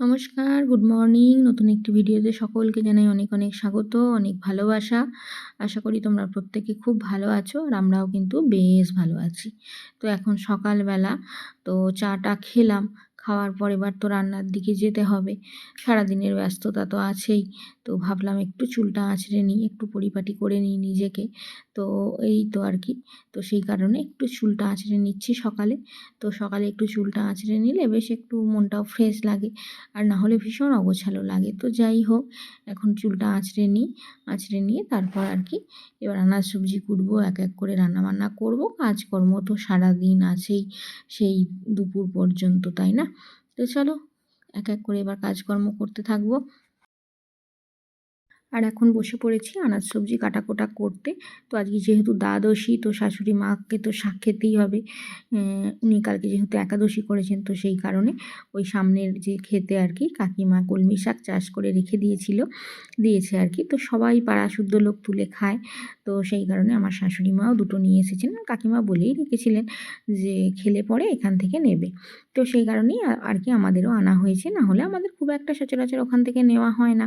নমস্কার, good morning. নতুন একটি ভিডিওতে সকলকে জানাই অনেক, অনেক স্বাগত, অনেক ভালোবাসা। আশা করি তোমরা প্রত্যেকে খুব ভালো আছো আর আমরাও কিন্তু বেশ ভালো আছি। তো এখন সকালবেলা তো চাটা খেলাম। খাওয়ার পর এবার তো রান্নার দিকে যেতে হবে। সারাদিনের ব্যস্ততা তো আছেই। তো ভাবলাম একটু চুলটা আঁচড়ে নিই, একটু পরিপাটি করে নিই নিজেকে। তো এই তো আর কি। তো সেই কারণে একটু চুলটা আঁচড়ে নিচ্ছি সকালে। তো সকালে একটু চুলটা আঁচড়ে নিলে বেশ একটু মনটাও ফ্রেশ লাগে। আর না হলে ভীষণ অগোছালো লাগে তো যাই হোক এখন চুলটা আঁচড়ে নিই আঁচড়ে নিয়ে তারপর আর কি এবার আনাজ সবজি কুটবো এক এক করে রান্নাবান্না করব কাজকর্ম তো সারাদিন আছেই সেই দুপুর পর্যন্ত তাই না তো চলো এক এক করে এবার কাজকর্ম করতে থাকব। আর এখন বসে পড়েছি আনাজ, সবজি কাটাকোটা করতে। তো আজকে যেহেতু দ্বাদশী, তো শাশুড়ি মাকে তো শাক খেতেই হবে। উনি কালকে যেহেতু একাদশী করেছেন, তো সেই কারণে ওই সামনের যে খেতে আর কি কাকিমা কলমি শাক চাষ করে রেখে দিয়েছিল, দিয়েছে আর কি। তো সবাই পাড়া শুদ্ধ লোক তুলে খায়। তো সেই কারণে আমার শাশুড়ি মাও দুটো নিয়ে এসেছেন। কাকিমা বলেই রেখেছিলেন যে খেলে পরে এখান থেকে নেবে। তো সেই কারণেই আর কি আমাদেরও আনা হয়েছে। না হলে আমাদের খুব একটা সচরাচর ওখান থেকে নেওয়া হয় না।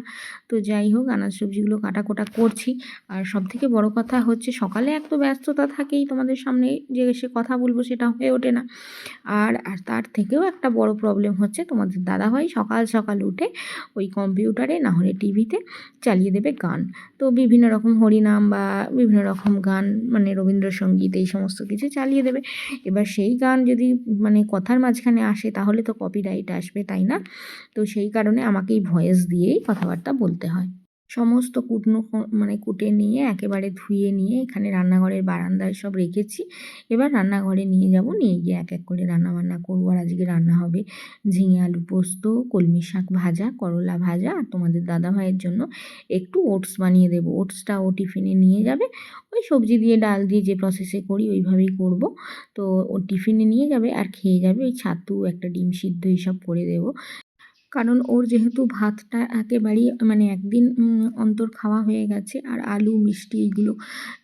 তো যাই হোক, আনাজ সবজিগুলো কাটাকোটা করছি। আর সব থেকে বড় কথা হচ্ছে সকালে এক তো ব্যস্ততা থাকেই তোমাদের সামনে যে এসে কথা বলব সেটা হয়ে ওঠে না। আর আর তার থেকেও একটা বড় প্রবলেম হচ্ছে তোমাদের দাদা দাদাভাই সকাল সকাল উঠে ওই কম্পিউটারে না হলে টিভিতে চালিয়ে দেবে গান। তো বিভিন্ন রকম হরিনাম বা বিভিন্ন রকম গান মানে রবীন্দ্রসঙ্গীত এই সমস্ত কিছু চালিয়ে দেবে। এবার সেই গান যদি মানে কথার মাঝখানে আসে তাহলে তো কপিরাইট আসবে, তাই না? তো সেই কারণে আমাকেই ভয়েস দিয়েই কথাবার্তা বলতে হয়। সমস্ত কুটনো মানে কুটে নিয়ে, একেবারে ধুয়ে নিয়ে এখানে রান্নাঘরের বারান্দায় সব রেখেছি। এবার রান্নাঘরে নিয়ে যাব, নিয়ে গিয়ে এক এক করে রান্না বান্না করব। আর আজকে রান্না হবে ঝিঙে আলু পোস্ত, কলমি শাক ভাজা, করলা ভাজা। আর তোমাদের দাদা ভাইয়ের জন্য একটু ওটস বানিয়ে দেবো। ওটসটা ও টিফিনে নিয়ে যাবে। ওই সবজি দিয়ে, ডাল দিয়ে যে প্রসেসে করি, ওইভাবেই করব। তো ও টিফিনে নিয়ে যাবে আর খেয়ে যাবে ওই ছাতু, একটা ডিম সিদ্ধ, এইসব করে দেবো। কারণ ওর যেহেতু ভাতটা একেবারেই মানে একদিন অন্তর খাওয়া হয়ে গেছে আর আলু, মিষ্টি এগুলো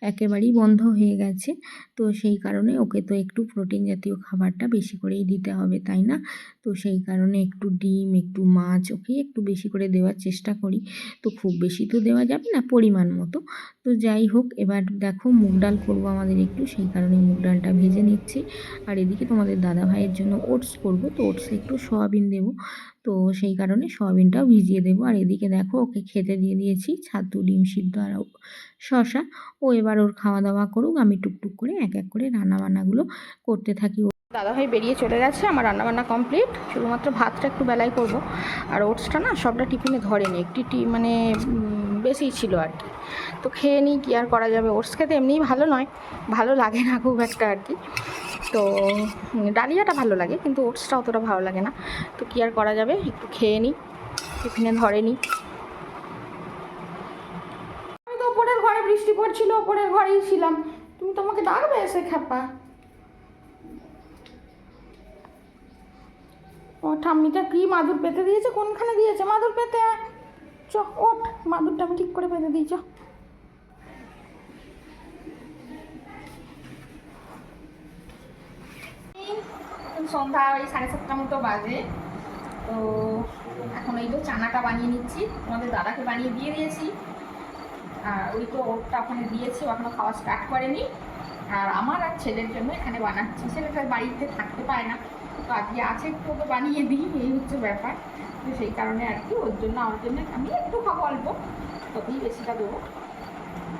একেবারেই বন্ধ হয়ে গেছে। তো সেই কারণে ওকে তো একটু প্রোটিন জাতীয় খাবারটা বেশি করেই দিতে হবে, তাই না? তো সেই কারণে একটু ডিম, একটু মাছ ওকে একটু বেশি করে দেওয়ার চেষ্টা করি। তো খুব বেশি তো দেওয়া যাবে না পরিমাণ মতো। তো যাই হোক, এবার দেখো মুগ ডাল করব আমাদের একটু, সেই কারণে মুগ ডালটা ভেজে নিচ্ছি। আর এদিকে তোমাদের দাদা ভাইয়ের জন্য ওটস করব, তো ওটসে একটু সয়াবিন দেবো। তো সেই কারণে সয়াবিনটাও ভিজিয়ে দেবো। আর এদিকে দেখো ওকে খেতে দিয়ে দিয়েছি ছাতু, ডিম সিদ্ধ আর শশা ও এবার ওর খাওয়া দাওয়া করুক, আমি টুকটুক করে এক এক করে রান্নাবান্নাগুলো করতে থাকি। দাদাভাই বেরিয়ে চলে গেছে, আমার রান্নাবান্না কমপ্লিট শুধুমাত্র ভাতটা একটু বেলায় করব। আর ওটসটা না সবটা টিফিনে ধরেনি, একটি টি মানে বেশি ছিল আর কি। তো খেয়ে নিই কী আর করা যাবে। ওটস খেতে এমনিই ভালো নয়, ভালো লাগে না খুব একটা আর কি। তো ডালিয়াটা ভালো লাগে, কিন্তু ওটসটা অতটা ভালো লাগে না। তো কী আর করা যাবে? একটু খেয়ে নিই, টিফিনে ধরে নিই। আমি তো ওপরের ঘরে বৃষ্টি পড়ছিল, ওপরের ঘরেই ছিলাম। তুমি তোমাকে ডাকবে এসে খ্যাপা ও ঠাম্মিটা কি মাদুর পেতে দিয়েছে? কোনখানে দিয়েছে? মাদুর পেতে? চ, ওঠ, মাদুরটা আমি ঠিক করে পেতে দিই, চ। সন্ধ্যা ওই সাড়ে সাতটা মতো বাজে। তো এখন এই তো চানাটা বানিয়ে নিচ্ছি। তোমাদের দাদাকে বানিয়ে দিয়ে দিয়েছি। ওই তো ওরটা ওখানে দিয়েছি, ও এখনও খাওয়া স্টার্ট করেনি। আর আমার আর ছেলের জন্য এখানে বানাচ্ছি। ছেলেটা বাড়িতে থাকতে পারে না। তো আজকে আছে একটু ওকে বানিয়ে দিই, এই হচ্ছে ব্যাপার। তো সেই কারণে আর কি, ওর জন্য, আমার জন্য আমি একটু খাব অল্প। তবেই বেশিটা দেবো।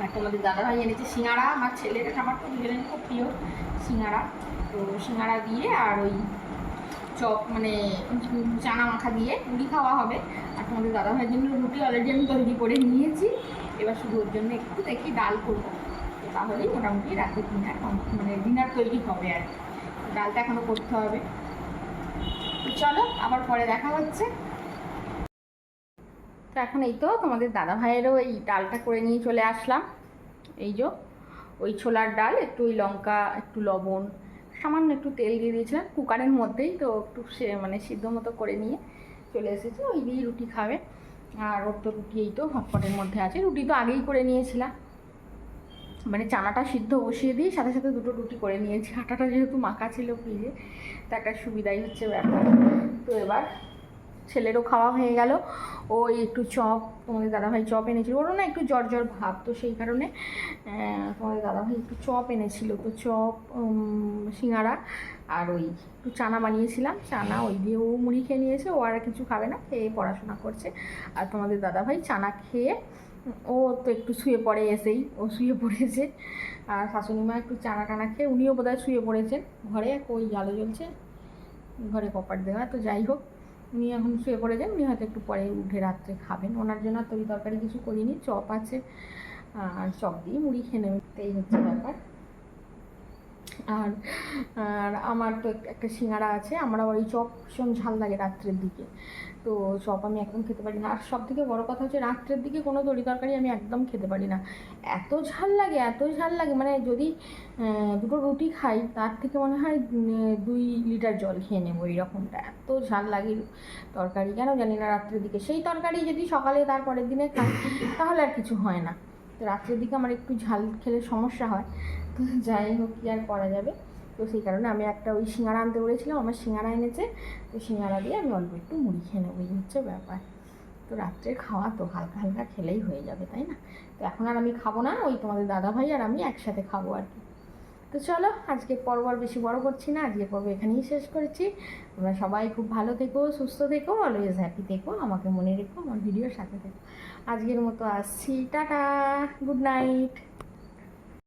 আর তোমাদের দাদাভাই এনেছে সিঙ্গাড়া আমার ছেলের আমার তো দুজনের খুব প্রিয় সিঙ্গাড়া তো সিঙ্গাড়া দিয়ে আর ওই চপ মানে চানা মাখা দিয়ে মুড়ি খাওয়া হবে। আর তোমাদের দাদাভাইয়ের জন্য রুটি অলরেডি আমি তৈরি করে নিয়েছি। এবার শুধু ওর জন্য একটু দেখি ডাল করব। তো তাহলেই মোটামুটি রাতে ডিনার মানে ডিনার তৈরি হবে আর ডালটা এখনও করতে হবে। তো চলো, আবার পরে দেখা হচ্ছে। তো এখন এই তো তোমাদের দাদা ভাইয়েরও এই ডালটা করে নিয়ে চলে আসলাম। এই যে, ওই ছোলার ডাল, একটু ওই লঙ্কা, একটু লবণ সামান্য একটু তেল দিয়ে দিয়েছিলাম, কুকারের মধ্যেই তো একটু সে মানে সিদ্ধ মতো করে নিয়ে চলে এসেছে, ওই দিয়েই রুটি খাবে। আর ওর তো রুটি এই তো হটপটের মধ্যে আছে, রুটি তো আগেই করে নিয়েছিলাম। মানে চানাটা সিদ্ধ বসিয়ে দিয়ে সাথে সাথে দুটো রুটি করে নিয়েছি, আটাটা যেহেতু মাখা ছিল ফ্রিজে, তা একটা সুবিধাই হচ্ছে ব্যাপার। তো এবার ছেলেরও খাওয়া হয়ে গেল। ওই একটু চপ, তোমাদের দাদাভাই চপ এনেছিল। ওরও না একটু জ্বর জ্বর ভাব, তো সেই কারণে তোমাদের দাদাভাই একটু চপ এনেছিল। তো চপ সিঙ্গারা আর ওই একটু চানা বানিয়েছিলাম। চানা ওই দিয়ে ও মুড়ি খেয়ে নিয়েছে। ও আর কিছু খাবে না, খেয়ে পড়াশোনা করছে। আর তোমাদের দাদাভাই চানা খেয়ে, ও তো একটু শুয়ে পড়ে এসেই, ও শুয়ে পড়েছে। আর শাশুড়ি মা একটু চানা টানা খেয়ে, উনিও বোধহয় শুয়ে পড়েছেন। ঘরে ওই আলো জ্বলছে, ঘরে কপাট দেওয়া, তো যাই হোক। উনি এখন শুয়ে পড়ে যান, উনি হয়তো একটু পরে উঠে রাত্রে খাবেন। ওনার জন্য তরি তরকারি কিছু করিনি, চপ আছে, আর চপ দিয়ে মুড়ি খেয়ে নেবেন এই হচ্ছে ব্যাপার। আর আর আমার তো একটা সিঙ্গারা আছে, আমার আবার ওই চপ ভীষণ ঝাল লাগে রাত্রের দিকে। তো চপ আমি একদম খেতে পারি না। আর সব থেকে বড়ো কথা হচ্ছে রাত্রের দিকে কোনো তরি তরকারি আমি একদম খেতে পারি না। এত ঝাল লাগে, এত ঝাল লাগে মানে যদি দুটো রুটি খাই, তার থেকে মনে হয় দুই লিটার জল খেয়ে নেব এইরকমটা। এত ঝাল লাগে তরকারি, কেন জানি না রাত্রের দিকে। সেই তরকারি যদি সকালে তার পরের দিনে খাই, তাহলে আর কিছু হয় না। তো রাত্রের দিকে আমার একটু ঝাল খেলে সমস্যা হয়। তো যাই হোক, কি আর করা যাবে? তো সেই কারণে আমি একটা ওই সিঙ্গারা আনতে বলেছিলাম, আমার সিঙ্গারা এনেছে। তো সিঙ্গারা দিয়ে আমি অল্প একটু মুড়ি খেয়ে নেব, এই হচ্ছে ব্যাপার। তো রাত্রে খাওয়া তো হালকা হালকা খেলেই হয়ে যাবে, তাই না? তো এখন আর আমি খাব না, ওই তোমাদের দাদা ভাই আর আমি একসাথে খাব আর কি। তো চলো, আজকে পর্ব আর বেশি বড় করছি না, আজকে পর্ব এখানেই শেষ করেছি। তোমরা সবাই খুব ভালো থেকো, সুস্থ থেকো অলওয়েজ হ্যাপি থেকো, আমাকে মনে রেখো, আমার ভিডিওর সাথে থেকো। আজকের মতো আসছি, টাটা গুড নাইট